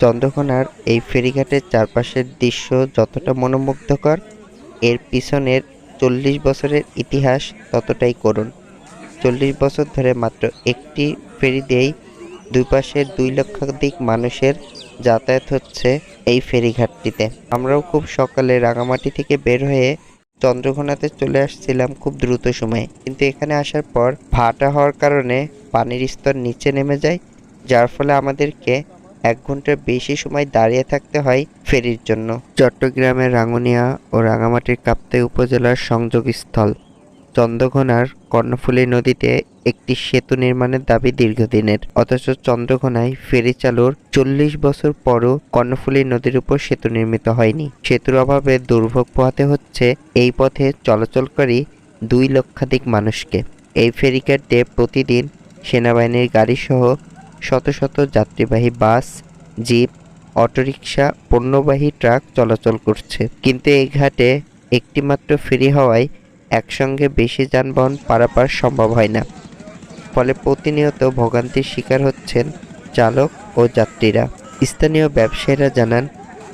চন্দ্রকোনার এই ফেরিঘাটের চারপাশের দৃশ্য যতটা মনোমুগ্ধকর, এর পিছনের চল্লিশ বছরের ইতিহাস ততটাই করুণ। চল্লিশ বছর ধরে মাত্র একটি ফেরি দিয়েই দুই পাশের দুই লক্ষাধিক মানুষের যাতায়াত হচ্ছে এই ফেরিঘাটটিতে। আমরাও খুব সকালে রাঙামাটি থেকে বের হয়ে চন্দ্রকোনাতে চলে আসছিলাম খুব দ্রুত সময়ে। কিন্তু এখানে আসার পর ভাটা হওয়ার কারণে পানির স্তর নিচে নেমে যায়, যার ফলে আমাদেরকে এক ঘণ্টার বেশি সময় দাঁড়িয়ে থাকতে হয় ফেরির জন্য। চট্টগ্রামের রাঙ্গুনিয়া ও রাঙামাটির কাপ্তাই উপজেলার সংযোগস্থল। চন্দ্রঘোনার কর্ণফুলী নদীতে একটি সেতু নির্মাণের দাবি দীর্ঘদিনের। অথচ চন্দ্রঘোনায় ফেরি চালুর চল্লিশ বছর পরও কর্ণফুলী নদীর উপর সেতু নির্মিত হয়নি। সেতুর অভাবে দুর্ভোগ পোহাতে হচ্ছে এই পথে চলাচলকারী দুই লক্ষাধিক মানুষকে। এই ফেরিঘাট প্রতিদিন সেনাবাহিনীর গাড়িসহ শত শত যাত্রীবাহী বাস, জিপ, অটোরিকশা, পণ্যবাহী ট্রাক চলাচল করছে। কিন্তু এই ঘাটে একটিমাত্র ফেরি হওয়ায় একসঙ্গে বেশি যানবাহন পারাপার সম্ভব হয় না। ফলে প্রতিনিয়ত ভোগান্তির শিকার হচ্ছেন চালক ও যাত্রীরা। স্থানীয় ব্যবসায়ীরা জানান,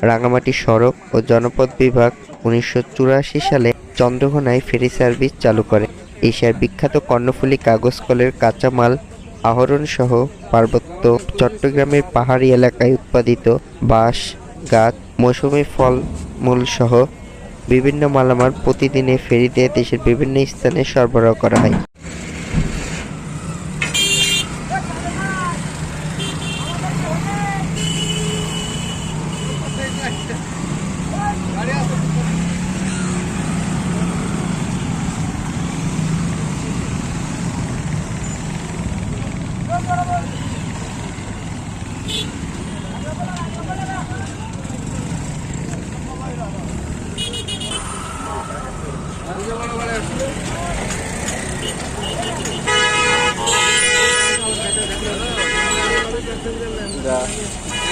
রাঙামাটি সড়ক ও জনপথ বিভাগ উনিশশো চুরাশি সালে চন্দ্রঘোনায় ফেরি সার্ভিস চালু করে। এশিয়ার বিখ্যাত কর্ণফুলী কাগজ কলের কাঁচামাল আহরণ সহ পার্বত্য চট্টগ্রামের পাহাড়ি এলাকায় উৎপাদিত বাঁশ, গাছ, মৌসুমি ফল, মূল সহ বিভিন্ন মালামাল প্রতিদিনে ফেরি দিয়ে দেশের বিভিন্ন স্থানে সরবরাহ করা হয়। Yeah.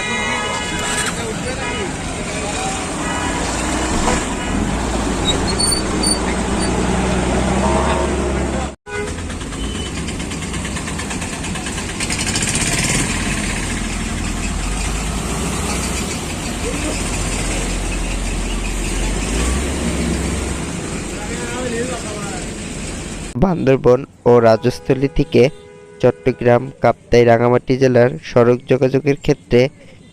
বান্দরবন ও রাজস্থলী থেকে চট্টগ্রাম, কাপ্তাই রাঙামাটি জেলার সড়ক যোগাযোগের ক্ষেত্রে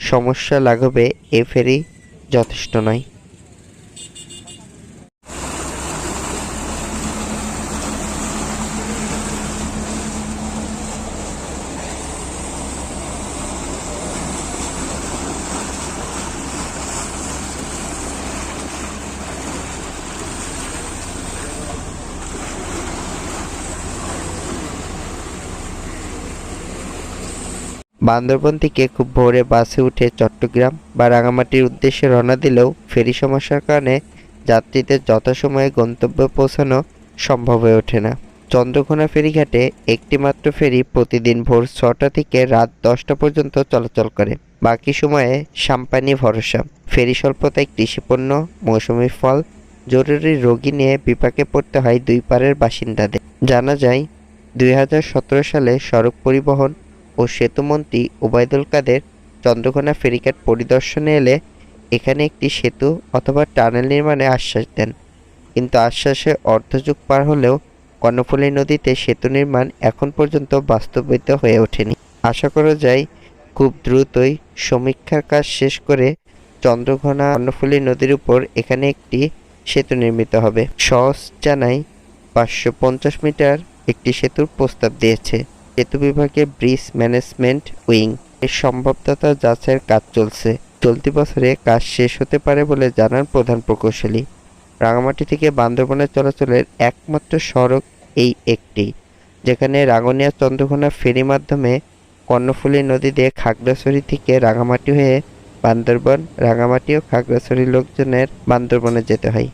সমস্যা লাঘবে এ ফেরি যথেষ্ট নয়। বান্দরবন থেকে খুব ভোরে বাসে উঠে চট্টগ্রাম বা রাঙামাটির উদ্দেশ্যে রওনা দিলেও ফেরি সমস্যার কারণে যাত্রীদের যথাসময়ে গন্তব্যে পৌঁছানো সম্ভব হয়ে ওঠে না। চন্দ্রকোনা ফেরিঘাটে একটি মাত্র ফেরি প্রতিদিন ভোর ছটা থেকে রাত দশটা পর্যন্ত চলাচল করে। বাকি সময়ে সাম্পানি ভরসা। ফেরি স্বল্পতায় কৃষিপণ্য, মৌসুমি ফল, জরুরি রোগী নিয়ে বিপাকে পড়তে হয় দুই পারের বাসিন্দাদের। জানা যায়, দুই হাজার সতেরো সালে সড়ক পরিবহন ও সেতুমন্ত্রী ওবায়দুল কাদের চন্দ্রকোনা ফেরিঘাট পরিদর্শনে এলে এখানে একটি সেতু অথবা টানেল নির্মাণে আশ্বাস দেন। কিন্তু আশ্বাসে অর্ধযুগ পার হলেও কর্ণফুলী নদীতে সেতু নির্মাণ এখন পর্যন্ত বাস্তবায়িত হয়ে ওঠেনি। আশা করা যায়, খুব দ্রুতই সমীক্ষার কাজ শেষ করে চন্দ্রঘোনা কর্ণফুলী নদীর উপর এখানে একটি সেতু নির্মিত হবে। সহজ জানাই পাঁচশো পঞ্চাশ মিটার একটি সেতুর প্রস্তাব দিয়েছে। সেতু বিভাগে ব্রিজ ম্যানেজমেন্ট উইং এর সম্ভাব্যতা যাচাইয়ের কাজ চলছে। চলতি বছরে কাজ শেষ হতে পারে বলে জানান প্রধান প্রকৌশলী। রাঙামাটি থেকে বান্দরবনে চলাচলের একমাত্র সড়ক এই একটি, যেখানে রাঙ্গুনিয়া চন্দ্রকোনা ফেরি মাধ্যমে কর্ণফুলী নদী দিয়ে খাগড়াছড়ি থেকে রাঙামাটি হয়ে বান্দরবন, রাঙামাটি ও খাগড়াছড়ি লোকজনের বান্দরবনে যেতে হয়।